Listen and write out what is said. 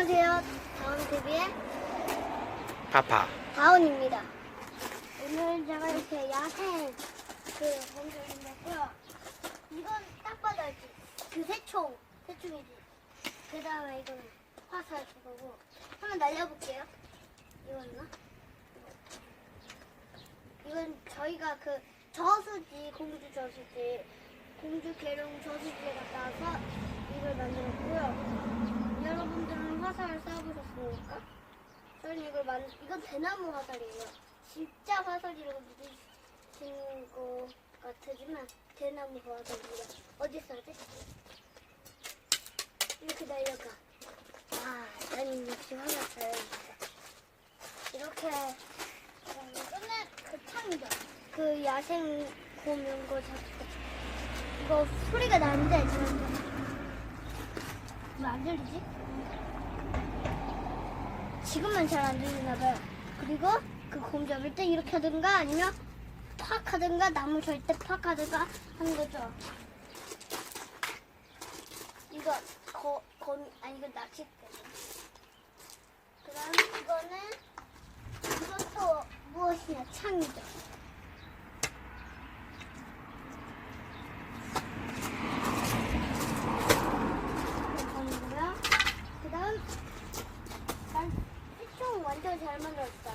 안녕하세요. 다운TV의 파파. 다운입니다. 오늘 제가 이렇게 야생 그 검색을 했고요. 이건 딱 봐도 알지? 그 새총, 새총이지. 그 다음에 이거는 화살 그거고. 한번 날려볼게요. 이거는 이건 저희가 그 저수지, 공주 저수지, 공주 계룡 저수지에 갔다 와서 이걸 만들었고요. 여러분들은 화살을 쏴보셨습니까? 이걸 만, 이건 대나무 화살이에요. 진짜 화살이라고 믿으시는 것 같지만 대나무 화살입니다. 어디 써지? 이렇게 날려가. 아, 난 역시 화살 잘합니다. 이렇게 어, 이거는 그 창이죠. 그 야생 곰인 거 잡고 이거 소리가 나는데 저한테 왜안 들리지? 지금은 잘 안 들리나 봐요. 그리고 그곰 잡을 때 이렇게 하든가 아니면 팍 하든가 나무 절때팍 하든가 하는 거죠. 이거 거, 곰, 아니 이거 낚싯대. 그 다음 이거는 이것도 무엇이냐 창이죠. 진짜 잘 만들었다.